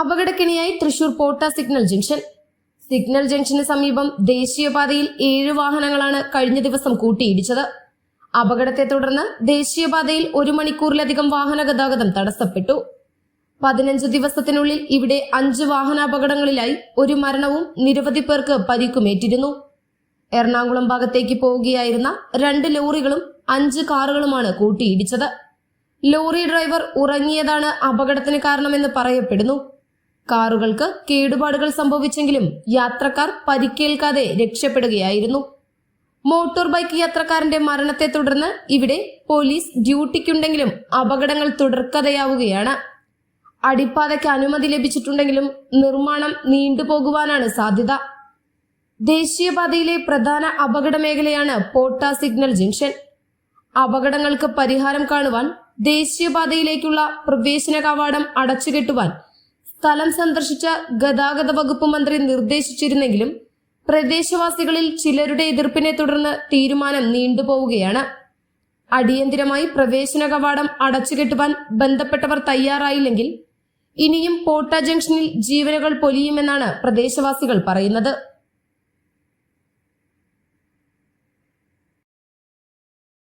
അപകടക്കിണിയായി Thrissur Potta signal junction. Signal junction സമീപം ദേശീയപാതയിൽ ഏഴ് വാഹനങ്ങളാണ് കഴിഞ്ഞ ദിവസം കൂട്ടിയിടിച്ചത്. അപകടത്തെ തുടർന്ന് ദേശീയപാതയിൽ ഒരു മണിക്കൂറിലധികം വാഹന ഗതാഗതം തടസ്സപ്പെട്ടു. പതിനഞ്ച് ദിവസത്തിനുള്ളിൽ ഇവിടെ അഞ്ച് വാഹനാപകടങ്ങളിലായി ഒരു മരണവും നിരവധി പേർക്ക് പരിക്കുമേറ്റിരുന്നു. എറണാകുളം ഭാഗത്തേക്ക് പോവുകയായിരുന്ന രണ്ട് ലോറികളും അഞ്ച് കാറുകളുമാണ് കൂട്ടിയിടിച്ചത്. ലോറി ഡ്രൈവർ ഉറങ്ങിയതാണ് അപകടത്തിന് കാരണമെന്ന് പറയപ്പെടുന്നു. കാറുകൾക്ക് കേടുപാടുകൾ സംഭവിച്ചെങ്കിലും യാത്രക്കാർ പരിക്കേൽക്കാതെ രക്ഷപ്പെടുകയായിരുന്നു. മോട്ടോർ ബൈക്ക് യാത്രക്കാരന്റെ മരണത്തെ തുടർന്ന് ഇവിടെ പോലീസ് ഡ്യൂട്ടിക്കുണ്ടെങ്കിലും അപകടങ്ങൾ തുടർക്കഥയാവുകയാണ്. അടിപ്പാതയ്ക്ക് അനുമതി ലഭിച്ചിട്ടുണ്ടെങ്കിലും നിർമ്മാണം നീണ്ടുപോകുവാനാണ് സാധ്യത. ദേശീയപാതയിലെ പ്രധാന അപകട മേഖലയാണ് പോട്ട സിഗ്നൽ ജംഗ്ഷൻ. അപകടങ്ങൾക്ക് പരിഹാരം കാണുവാൻ ദേശീയപാതയിലേക്കുള്ള പ്രവേശന കവാടം അടച്ചുകെട്ടുവാൻ സ്ഥലം സന്ദർശിച്ച ഗതാഗത വകുപ്പ് മന്ത്രി നിർദ്ദേശിച്ചിരുന്നെങ്കിലും പ്രദേശവാസികളിൽ ചിലരുടെ എതിർപ്പിനെ തുടർന്ന് തീരുമാനം നീണ്ടുപോവുകയാണ്. അടിയന്തിരമായി പ്രവേശന കവാടം അടച്ചുകെട്ടുവാൻ ബന്ധപ്പെട്ടവർ തയ്യാറായില്ലെങ്കിൽ ഇനിയും പോട്ട ജംഗ്ഷനിൽ ജീവനുകൾ പൊലിയുമെന്നാണ് പ്രദേശവാസികൾ പറയുന്നത്.